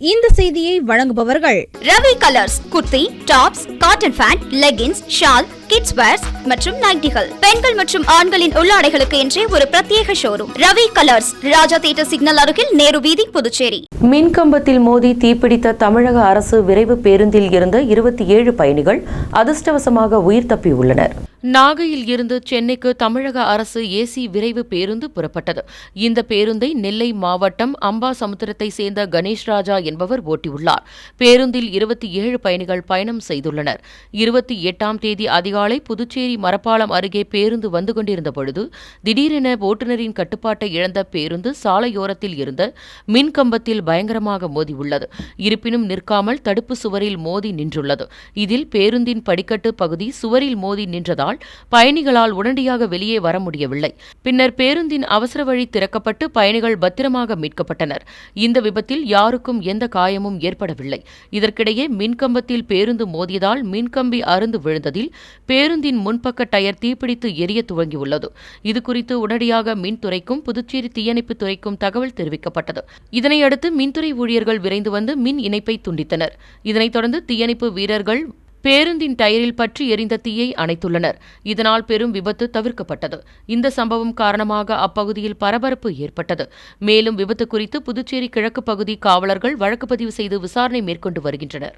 இந்த செய்தியை வழங்குபவர்கள் Ravi colours kurti tops cotton pant leggings shawl kids wears மற்றும் நைட்டிகள். பெண்கள் மற்றும் ஆண்களின் உள்ளாடைகளுக்கு என்றே ஒரு பிரத்யேக showroom Ravi colours Raja theatre signal அருகில் நேரு வீதி புதுச்சேரி. மின்கம்பத்தில் மோதி தீப்பிடித்த தமிழக அரசு விரைவு பேருந்தில் இருந்த இருபத்தி ஏழு பயணிகள் அதிர்ஷ்டவசமாக உயிர் தப்பியுள்ளனர். நாகையில் இருந்து சென்னைக்கு தமிழக அரசு ஏசி விரைவு பேருந்து புறப்பட்டது. இந்த பேருந்தை நெல்லை மாவட்டம் அம்பாசமுத்திரத்தை சேர்ந்த கணேஷ் ராஜா என்பவர் ஓட்டியுள்ளார். பேருந்தில் இருபத்தி ஏழு பயணிகள் பயணம் செய்துள்ளனர். இருபத்தி எட்டாம் தேதி அதிகாலை புதுச்சேரி மரப்பாலம் அருகே பேருந்து வந்து கொண்டிருந்த பொழுது திடீரென ஓட்டுநரின் கட்டுப்பாட்டை இழந்த பேருந்து சாலையோரத்தில் இருந்த மின்கம்பத்தில் பயங்கரமாக மோதியுள்ளது. இருப்பினும் நிற்காமல் தடுப்பு சுவரில் மோதி நின்றுள்ளது. இதில் பேருந்தின் படிக்கட்டு பகுதி சுவரில் மோதி நின்றதால் இருந்ததால் பயணிகளால் உடனடியாக வெளியே வர முடியவில்லை. பின்னர் பேருந்தின் அவசர வழி திறக்கப்பட்டு பயணிகள் பத்திரமாக மீட்கப்பட்டனர். இந்த விபத்தில் யாருக்கும் எந்த காயமும் ஏற்படவில்லை. இதற்கிடையே மின்கம்பத்தில் பேருந்து மோதியதால் மின்கம்பி அருந்து விழுந்ததில் பேருந்தின் முன்பக்க டயர் தீப்பிடித்து எரிய துவங்கியுள்ளது. இதுகுறித்து உடனடியாக மின்துறைக்கும் புதுச்சேரி தீயணைப்புத் துறைக்கும் தகவல் தெரிவிக்கப்பட்டது. இதனையடுத்து மின்துறை ஊழியர்கள் விரைந்து வந்து மின் இணைப்பை துண்டித்தனர். இதனைத் தொடர்ந்து தீயணைப்பு வீரர்கள் பேருந்தின் டயரில் பற்றி எரிந்த தீயை அணைத்துள்ளனர். இதனால் பெரும் விபத்து தவிர்க்கப்பட்டது. இந்த சம்பவம் காரணமாக அப்பகுதியில் பரபரப்பு ஏற்பட்டது. மேலும் விபத்து குறித்து புதுச்சேரி கிழக்கு பகுதி காவலர்கள் வழக்கு பதிவு செய்து விசாரணை மேற்கொண்டு வருகின்றனர்.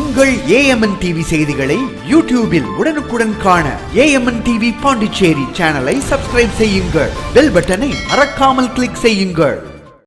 உங்கள் ஏஎம்என் டிவி செய்திகளை யூடியூபில் உடனுக்குடன் காண ஏஎம்என் டிவி பாண்டிச்சேரி சேனலை சப்ஸ்கிரைப் செய்யுங்கள். பெல் பட்டனை மறக்காமல் கிளிக் செய்யுங்கள்.